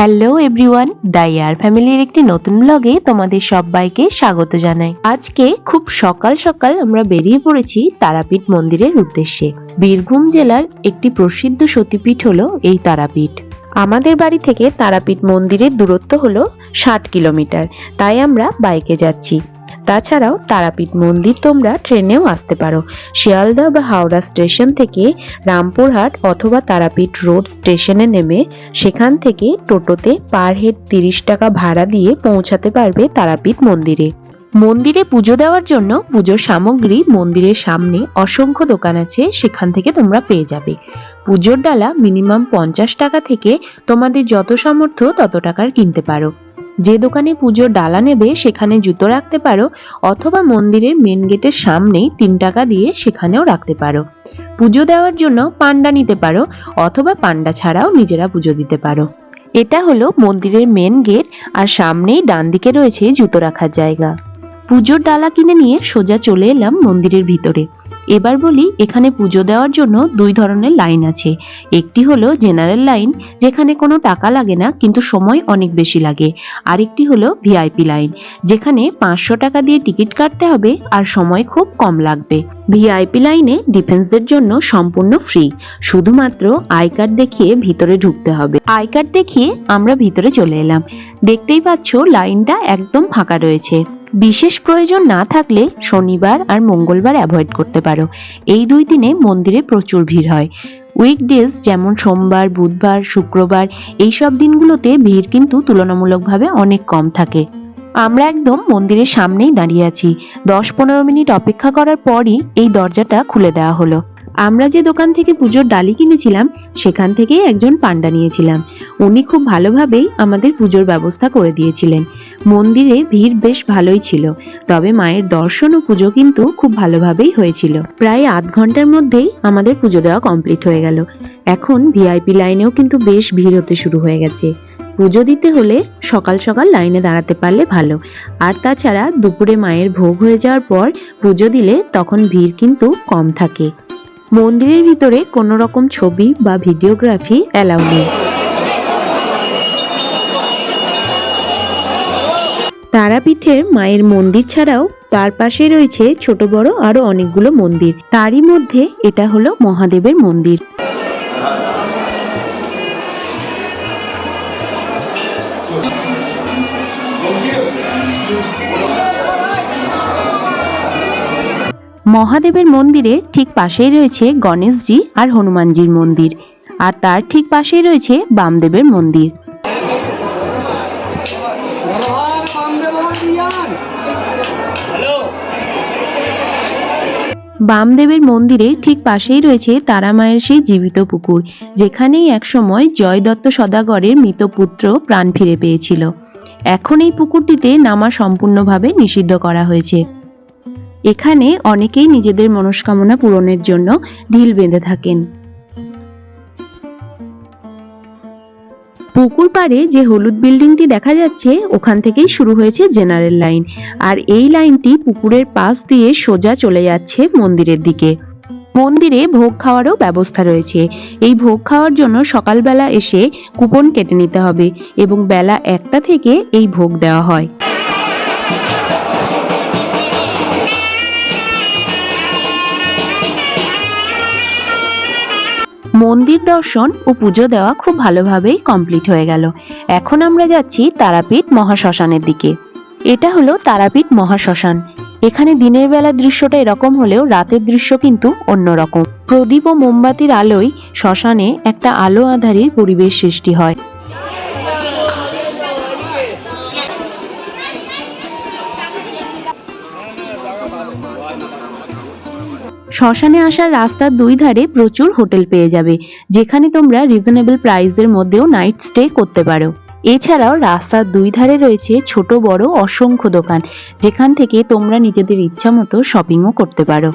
Hello everyone ডাইয়ার ফ্যামিলির একটি নতুন ব্লগে তোমাদের সবাইকে স্বাগত জানাই। আজকে খুব সকাল সকাল আমরা বেরিয়ে পড়েছি তারাপীঠ মন্দিরের উদ্দেশ্যে। বীরভূম জেলার একটি প্রসিদ্ধ সতীপীঠ হলো এই তারাপীঠ। আমাদের বাড়ি থেকে তারাপীঠ মন্দিরের দূরত্ব হলো ষাট কিলোমিটার, তাই আমরা বাইকে যাচ্ছি। তাছাড়াও তারাপীঠ মন্দির তোমরা ট্রেনেও আসতে পারো। শিয়ালদা বা হাওড়া স্টেশন থেকে রামপুরহাট অথবা তারাপীঠ রোড স্টেশনে নেমে সেখান থেকে টোটোতে পার হেড তিরিশ টাকা ভাড়া দিয়ে পৌঁছাতে পারবে তারাপীঠ মন্দিরে। মন্দিরে পুজো দেওয়ার জন্য পুজোর সামগ্রী মন্দিরের সামনে অসংখ্য দোকান আছে, সেখান থেকে তোমরা পেয়ে যাবে। পুজোর ডালা মিনিমাম পঞ্চাশ টাকা থেকে তোমাদের যত সামর্থ্য তত টাকার কিনতে পারো। যে দোকানে পুজোর ডালা নেবে, সেখানে জুতো রাখতে পারো অথবা মন্দিরের মেন গেটের সামনেই তিন টাকা দিয়ে সেখানেও রাখতে পারো। পুজো দেওয়ার জন্য পান্ডা নিতে পারো অথবা পান্ডা ছাড়াও নিজেরা পুজো দিতে পারো। এটা হলো মন্দিরের মেন গেট আর সামনেই ডান দিকে রয়েছে জুতো রাখার জায়গা। পুজোর ডালা কিনে নিয়ে সোজা চলে এলাম মন্দিরের ভিতরে। এবার বলি, এখানে পুজো দেওয়ার জন্য দুই ধরনের লাইন আছে। একটি হলো জেনারেল লাইন, যেখানে কোনো টাকা লাগে না, কিন্তু সময় অনেক বেশি লাগে। আরেকটি হলো ভিআইপি লাইন, যেখানে পাঁচশো টাকা দিয়ে টিকিট কাটতে হবে আর সময় খুব কম লাগবে। ভিআইপি লাইনে ডিফেন্সদের জন্য সম্পূর্ণ ফ্রি, শুধুমাত্র আই কার্ড দেখিয়ে ভিতরে ঢুকতে হবে। আই কার্ড দেখিয়ে আমরা ভিতরে চলে এলাম। দেখতেই পাচ্ছ, লাইনটা একদম ফাঁকা রয়েছে। বিশেষ প্রয়োজন না থাকলে শনিবার আর মঙ্গলবার অ্যাভয়েড করতে পারো। এই দুই দিনে মন্দিরে প্রচুর ভিড় হয়। উইকডেজ যেমন সোমবার, বুধবার, শুক্রবার, এই সব দিনগুলোতে ভিড় কিন্তু তুলনামূলকভাবে অনেক কম থাকে। আমরা একদম মন্দিরের সামনেই দাঁড়িয়ে আছি। দশ পনেরো মিনিট অপেক্ষা করার পরই এই দরজাটা খুলে দেওয়া হলো। আমরা যে দোকান থেকে পুজোর ডালি কিনেছিলাম, সেখান থেকেই একজন পান্ডা নিয়েছিলাম। উনি খুব ভালোভাবেই আমাদের পুজোর ব্যবস্থা করে দিয়েছিলেন। মন্দিরে ভিড় বেশ ভালোই ছিল, তবে মায়ের দর্শন ও পুজো কিন্তু খুব ভালোভাবেই হয়েছিল। প্রায় আধ ঘণ্টার মধ্যেই আমাদের পুজো দেওয়া কমপ্লিট হয়ে গেল। এখন ভিআইপি লাইনেও কিন্তু বেশ ভিড় হতে শুরু হয়ে গেছে। পুজো দিতে হলে সকাল সকাল লাইনে দাঁড়াতে পারলে ভালো। আর তাছাড়া দুপুরে মায়ের ভোগ হয়ে যাওয়ার পর পুজো দিলে তখন ভিড় কিন্তু কম থাকে। মন্দিরের ভিতরে কোনো রকম ছবি বা ভিডিওগ্রাফি অ্যালাউ নেই। তারাপীঠের মায়ের মন্দির ছাড়াও তার পাশে রয়েছে ছোট বড় আরও অনেকগুলো মন্দির। তারই মধ্যে এটা হলো মহাদেবের মন্দির। মহাদেবের মন্দিরের ঠিক পাশেই রয়েছে গণেশজি আর হনুমানজির মন্দির। আর তার ঠিক পাশেই রয়েছে বামদেবের মন্দির। বামদেবের মন্দিরের ঠিক পাশেই রয়েছে তারা মায়ের সেই জীবিত পুকুর, যেখানেই একসময় জয় দত্ত সদাগরের মৃত পুত্র প্রাণ ফিরে পেয়েছিল। এখন এই পুকুরটিতে নামা সম্পূর্ণভাবে নিষিদ্ধ করা হয়েছে। এখানে অনেকেই নিজেদের মনস্কামনা পূরণের জন্য ঢিল বেঁধে থাকেন। পুকুর পাড়ে যে হলুদ বিল্ডিংটি দেখা যাচ্ছে, ওখান থেকেই শুরু হয়েছে জেনারেল লাইন। আর এই লাইনটি পুকুরের পাশ দিয়ে সোজা চলে যাচ্ছে মন্দিরের দিকে। মন্দিরে ভোগ খাওয়ারও ব্যবস্থা রয়েছে। এই ভোগ খাওয়ার জন্য সকালবেলা এসে কুপন কেটে নিতে হবে এবং বেলা একটা থেকে এই ভোগ দেওয়া হয়। মন্দির দর্শন ও পুজো দেওয়া খুব ভালোভাবেই কমপ্লিট হয়ে গেল। এখন আমরা যাচ্ছি তারাপীঠ মহাশ্মশানের দিকে। এটা হলো তারাপীঠ মহাশ্মশান। এখানে দিনের বেলার দৃশ্যটা এরকম হলেও রাতের দৃশ্য কিন্তু অন্যরকম। প্রদীপ ও মোমবাতির আলোয় শ্মশানে একটা আলো আধারির পরিবেশ সৃষ্টি হয়। শ্মশানে আসার রাস্তার দুই ধারে প্রচুর হোটেল পেয়ে যাবে, যেখানে তোমরা রিজনেবল প্রাইসের মধ্যেও নাইট স্টে করতে পারো। এছাড়াও রাস্তার দুই ধারে রয়েছে ছোট বড় অসংখ্য দোকান, যেখান থেকে তোমরা নিজেদের ইচ্ছা মতো শপিংও করতে পারো।